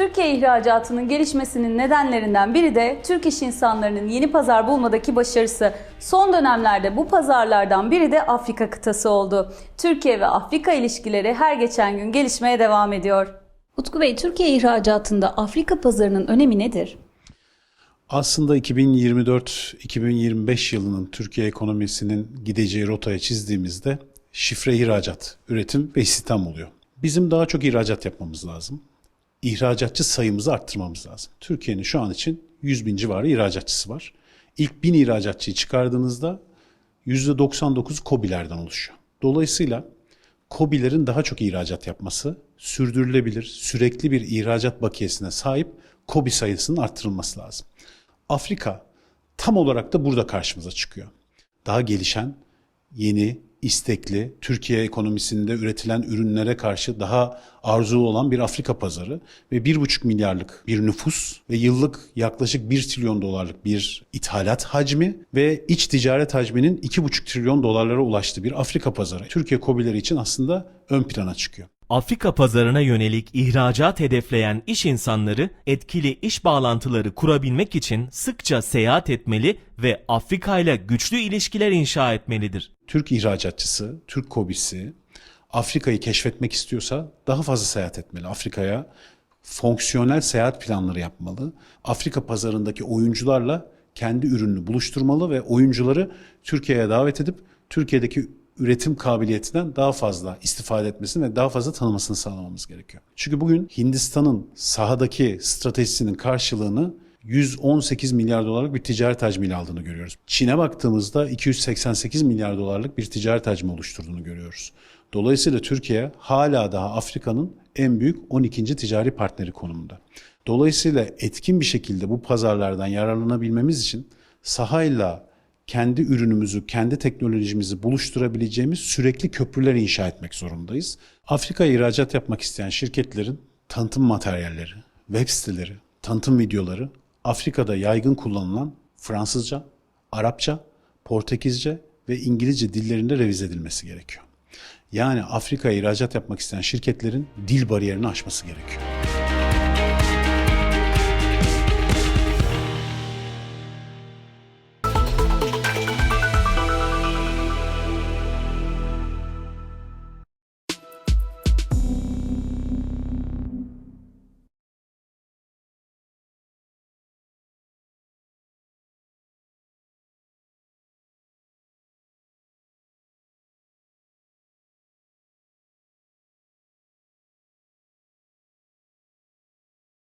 Türkiye ihracatının gelişmesinin nedenlerinden biri de Türk iş insanlarının yeni pazar bulmadaki başarısı. Son dönemlerde bu pazarlardan biri de Afrika kıtası oldu. Türkiye ve Afrika ilişkileri her geçen gün gelişmeye devam ediyor. Utku Bey, Türkiye ihracatında Afrika pazarının önemi nedir? Aslında 2024-2025 yılının Türkiye ekonomisinin gideceği rotaya çizdiğimizde şifre ihracat, üretim ve istihdam oluyor. Bizim daha çok ihracat yapmamız lazım. İhracatçı sayımızı arttırmamız lazım. Türkiye'nin şu an için 100 bin civarı ihracatçısı var. İlk 1000 ihracatçıyı çıkardığınızda %99 KOBİ'lerden oluşuyor. Dolayısıyla KOBİ'lerin daha çok ihracat yapması, sürdürülebilir, sürekli bir ihracat bakiyesine sahip KOBİ sayısının arttırılması lazım. Afrika tam olarak da burada karşımıza çıkıyor. Daha gelişen, yeni, istekli, Türkiye ekonomisinde üretilen ürünlere karşı daha arzulu olan bir Afrika pazarı ve 1,5 milyarlık bir nüfus ve yıllık yaklaşık 1 trilyon dolarlık bir ithalat hacmi ve iç ticaret hacminin 2,5 trilyon dolarlara ulaştığı bir Afrika pazarı. Türkiye KOBİ'leri için aslında ön plana çıkıyor. Afrika pazarına yönelik ihracat hedefleyen iş insanları etkili iş bağlantıları kurabilmek için sıkça seyahat etmeli ve Afrika ile güçlü ilişkiler inşa etmelidir. Türk ihracatçısı, Türk kobisi Afrika'yı keşfetmek istiyorsa daha fazla seyahat etmeli. Afrika'ya fonksiyonel seyahat planları yapmalı. Afrika pazarındaki oyuncularla kendi ürününü buluşturmalı ve oyuncuları Türkiye'ye davet edip Türkiye'deki üretim kabiliyetinden daha fazla istifade etmesini ve daha fazla tanımasını sağlamamız gerekiyor. Çünkü bugün Hindistan'ın sahadaki stratejisinin karşılığını 118 milyar dolarlık bir ticaret hacmiyle aldığını görüyoruz. Çin'e baktığımızda 288 milyar dolarlık bir ticaret hacmi oluşturduğunu görüyoruz. Dolayısıyla Türkiye hala daha Afrika'nın en büyük 12. ticari partneri konumunda. Dolayısıyla etkin bir şekilde bu pazarlardan yararlanabilmemiz için sahayla kendi ürünümüzü, kendi teknolojimizi buluşturabileceğimiz sürekli köprüler inşa etmek zorundayız. Afrika'ya ihracat yapmak isteyen şirketlerin tanıtım materyalleri, web siteleri, tanıtım videoları Afrika'da yaygın kullanılan Fransızca, Arapça, Portekizce ve İngilizce dillerinde revize edilmesi gerekiyor. Yani Afrika'ya ihracat yapmak isteyen şirketlerin dil bariyerini aşması gerekiyor.